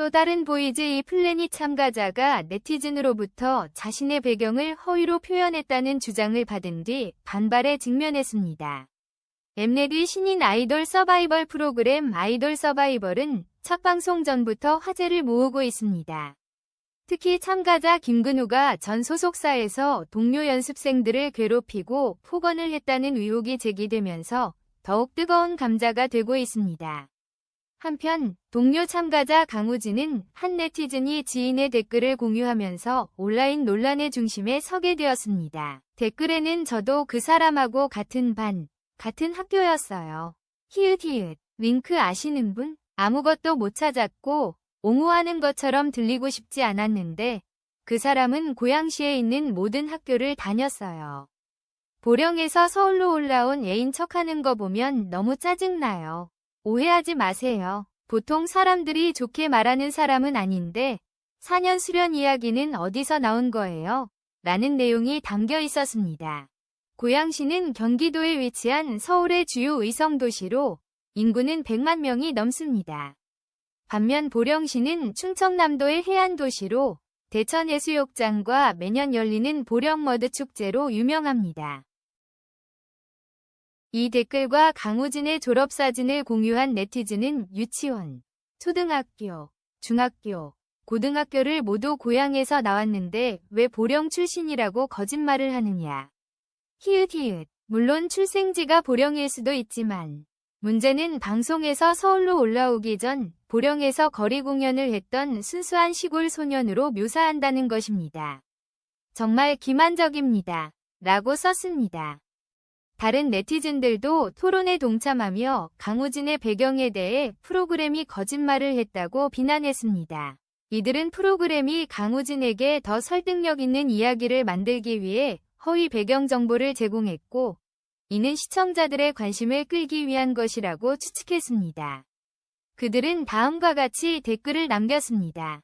또 다른 보이즈 이 플래닛 참가자가 네티즌으로부터 자신의 배경을 허위로 표현했다는 주장을 받은 뒤 반발에 직면했습니다. 엠넷의 신인 아이돌 서바이벌 프로그램 아이돌 서바이벌은 첫 방송 전부터 화제를 모으고 있습니다. 특히 참가자 김근우가 전 소속사에서 동료 연습생들을 괴롭히고 폭언을 했다는 의혹이 제기되면서 더욱 뜨거운 감자가 되고 있습니다. 한편 동료 참가자 강우진은 한 네티즌이 지인의 댓글을 공유하면서 온라인 논란의 중심에 서게 되었습니다. 댓글에는 저도 그 사람하고 같은 반, 같은 학교였어요. 히읗히읗, 윙크 아시는 분? 아무것도 못 찾았고 옹호하는 것처럼 들리고 싶지 않았는데 그 사람은 고양시에 있는 모든 학교를 다녔어요. 보령에서 서울로 올라온 애인 척하는 거 보면 너무 짜증나요. 오해하지 마세요. 보통 사람들이 좋게 말하는 사람은 아닌데 4년 수련 이야기는 어디서 나온 거예요? 라는 내용이 담겨 있었습니다. 고양시는 경기도에 위치한 서울의 주요 의성 도시로 인구는 100만 명이 넘습니다. 반면 보령시는 충청남도의 해안 도시로 대천해수욕장과 매년 열리는 보령머드 축제로 유명합니다. 이 댓글과 강우진의 졸업사진을 공유한 네티즌은 유치원, 초등학교, 중학교, 고등학교를 모두 고향에서 나왔는데 왜 보령 출신이라고 거짓말을 하느냐. 히읗히읗, 물론 출생지가 보령일 수도 있지만 문제는 방송에서 서울로 올라오기 전 보령에서 거리 공연을 했던 순수한 시골 소년으로 묘사한다는 것입니다. 정말 기만적입니다. 라고 썼습니다. 다른 네티즌들도 토론에 동참하며 강우진의 배경에 대해 프로그램이 거짓말을 했다고 비난했습니다. 이들은 프로그램이 강우진에게 더 설득력 있는 이야기를 만들기 위해 허위 배경 정보를 제공했고 이는 시청자들의 관심을 끌기 위한 것이라고 추측했습니다. 그들은 다음과 같이 댓글을 남겼습니다.